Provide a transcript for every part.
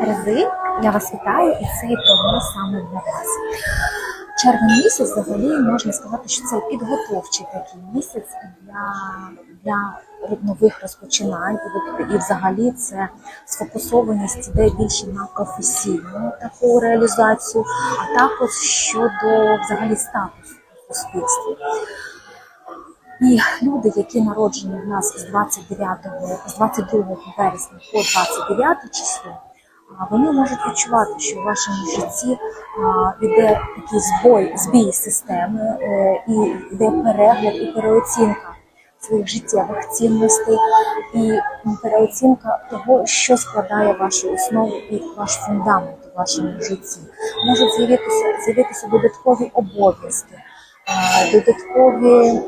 Терези, я вас вітаю, і цей прогноз саме для вас. Червень місяць взагалі можна сказати, що це підготовчий такий місяць для, для нових розпочинань, і, взагалі це сфокусованість іде більше на професійну таку реалізацію, а також щодо взагалі статусу в суспільстві. І люди, які народжені в нас з 29, з 22 вересня по 29 число, вони можуть відчувати, що в вашому житті а, іде такий збой, збій системи, е, і йде перегляд і переоцінка своїх життєвих цінностей, і переоцінка того, що складає вашу основу і ваш фундамент у вашому житті. Можуть з'явитися з'явитися додаткові обов'язки додаткові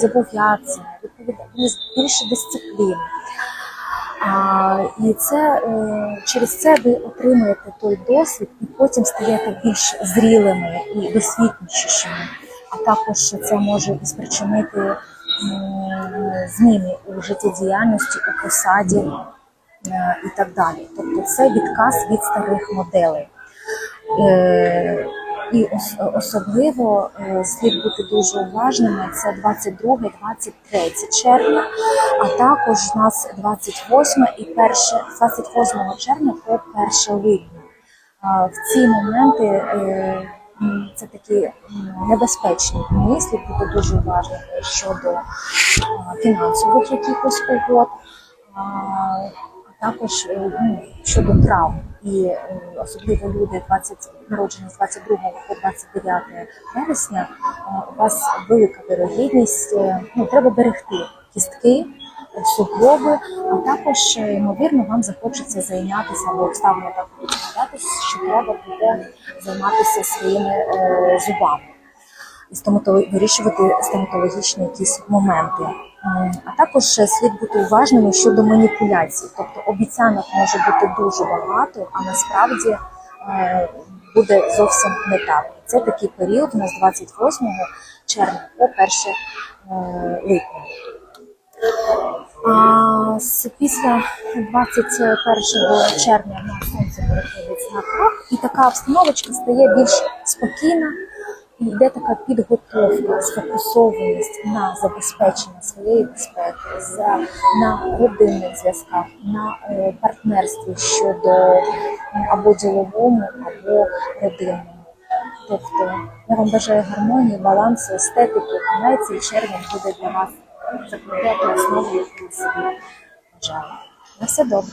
зобов'язання, більше дисципліни. І це е, через це ви отримуєте той досвід і потім стаєте більш зрілими і досвідчішими. А також це може і спричинити зміни у життєдіяльності, у посаді е, і так далі. Тобто це відказ від старих моделей. І ос- особливо е, слід бути дуже уважними. Це 22-23 червня, а також у нас 28 і 1, 28 червня по 1 липня. В ці моменти е, це такі небезпечні дні, слід бути дуже уважними щодо фінансових якихось угод. Також е, ну, щодо травм. І е, особливо люди 20, народжені з 22 по 29 вересня, е, у вас велика вирогідність, ну, треба берегти кістки, суглоби, а також, ймовірно, вам захочеться зайнятися або обставини так будуть що треба буде займатися своїми зубами і стоматолог... вирішувати стоматологічні якісь моменти. А також е, слід бути уважними щодо маніпуляцій. Тобто обіцянок може бути дуже багато, а насправді е, буде зовсім не так. Це такий період у нас 28 червня по 1 е, липня. А після 21 червня в нас сонце переходить на крах, і така обстановочка стає більш спокійна, і йде така підготовка, сфокусованість на забезпечення своєї безпеки, за, на родинних зв'язках, на е, партнерстві щодо або діловому, або родинному. Тобто я вам бажаю гармонії, балансу, естетики. Хай цей червень буде для вас закладати основу, яку собі бажали. На все добре.